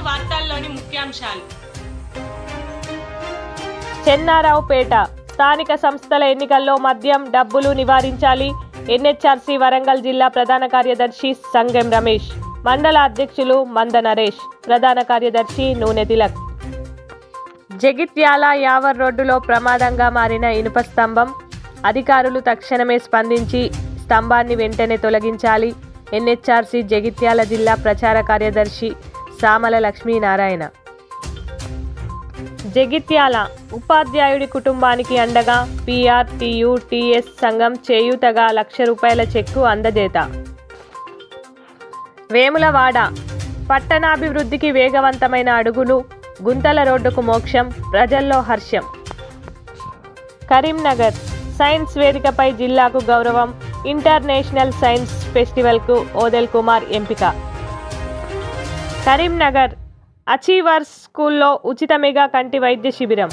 వార్తల్లోని ముఖ్యాంశాలు. చెన్నారావుపేట. స్థానిక సంస్థల ఎన్నికల్లో మద్యం డబ్బులు నివారించాలి. ఎన్హెచ్ఆర్సీ వరంగల్ జిల్లా ప్రధాన కార్యదర్శి సంగం రమేష్. మండల అధ్యక్షులు మంద నరేష్. ప్రధాన కార్యదర్శి నూనె తిలక్. జగిత్యాల యావర్ రోడ్డులో ప్రమాదంగా మారిన ఇనుప స్తంభం. అధికారులు తక్షణమే స్పందించి స్తంభాన్ని వెంటనే తొలగించాలి. ఎన్హెచ్ఆర్సీ జగిత్యాల జిల్లా ప్రచార కార్యదర్శి సామల లక్ష్మీనారాయణ. జగిత్యాల ఉపాధ్యాయుడి కుటుంబానికి అండగా పిఆర్టీయు టీఎస్ సంఘం చేయూతగా లక్ష రూపాయల చెక్కు అందజేత. వేములవాడ పట్టణాభివృద్ధికి వేగవంతమైన అడుగులు గుంతల రోడ్డుకు మోక్షం ప్రజల్లో హర్షం. కరీంనగర్ సైన్స్ వేదికపై జిల్లాకు గౌరవం ఇంటర్నేషనల్ సైన్స్ ఫెస్టివల్కు ఓదెల్ కుమార్ ఎంపిక. కరీంనగర్ అచీవర్స్ స్కూల్లో ఉచిత మెగా కంటి వైద్య శిబిరం.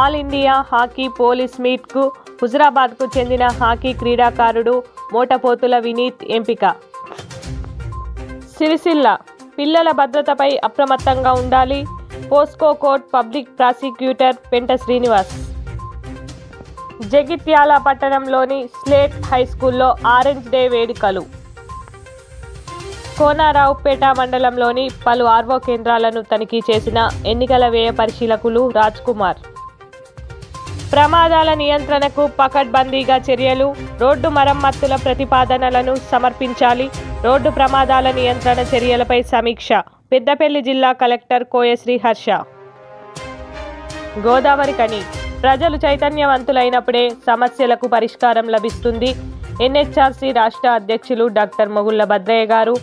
ఆల్ ఇండియా హాకీ పోలీస్ మీట్కు హుజరాబాద్కు చెందిన హాకీ క్రీడాకారుడు మోటపోతుల వినీత్ ఎంపిక. సిరిసిల్ల పిల్లల భద్రతపై అప్రమత్తంగా ఉండాలి పోస్కో కోర్ట్ పబ్లిక్ ప్రాసిక్యూటర్ పెంట శ్రీనివాస్. జగిత్యాల పట్టణంలోని స్లేట్ హై స్కూల్లో ఆరెంజ్ డే వేడుకలు. కోనారావుపేట మండలంలోని పలు ఆర్వో కేంద్రాలను తనిఖీ చేసిన ఎన్నికల వ్యయ పరిశీలకులు రాజ్ కుమార్. ప్రమాదాల నియంత్రణకు పకడ్బందీగా చర్యలు రోడ్డు మరమ్మతుల ప్రతిపాదనలను సమర్పించాలి రోడ్డు ప్రమాదాల నియంత్రణ చర్యలపై సమీక్ష పెద్దపల్లి జిల్లా కలెక్టర్ కోయశ్రీ హర్ష. గోదావరి కని ప్రజలు చైతన్యవంతులైనప్పుడే సమస్యలకు పరిష్కారం లభిస్తుంది. ఎన్హెచ్ఆర్సీ రాష్ట్ర అధ్యక్షులు డాక్టర్ మొగుళ్ళ భద్రయ్య గారు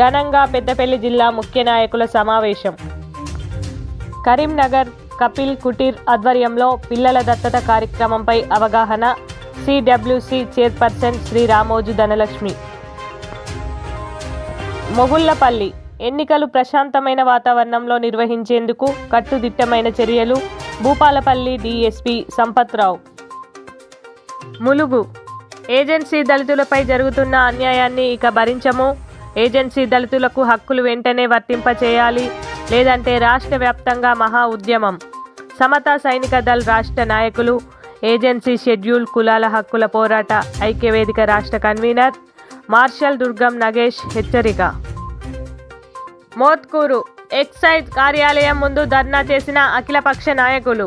ఘనంగా పెద్దపల్లి జిల్లా ముఖ్య నాయకుల సమావేశం. కరీంనగర్ కపిల్ కుటీర్ ఆధ్వర్యంలో పిల్లల దత్తత కార్యక్రమంపై అవగాహన సిడబ్ల్యూసి చైర్పర్సన్ శ్రీ రామోజు ధనలక్ష్మి. మొగుళ్ళపల్లి ఎన్నికలు ప్రశాంతమైన వాతావరణంలో నిర్వహించేందుకు కట్టుదిట్టమైన చర్యలు భూపాలపల్లి డీఎస్పీ సంపత్రావు. ములుగు. ఏజెన్సీ దళితులపై జరుగుతున్న అన్యాయాన్ని ఇక భరించము. ఏజెన్సీ దళితులకు హక్కులు వెంటనే వర్తింపచేయాలి లేదంటే రాష్ట్ర వ్యాప్తంగా మహా ఉద్యమం. సమతా సైనిక దళ్ రాష్ట్ర నాయకులు ఏజెన్సీ షెడ్యూల్ కులాల హక్కుల పోరాట ఐక్యవేదిక రాష్ట్ర కన్వీనర్ మార్షల్ దుర్గం నగేష్ హెచ్చరిక. మోత్కూరు ఎక్సైజ్ కార్యాలయం ముందు ధర్నా చేసిన అఖిలపక్ష నాయకులు.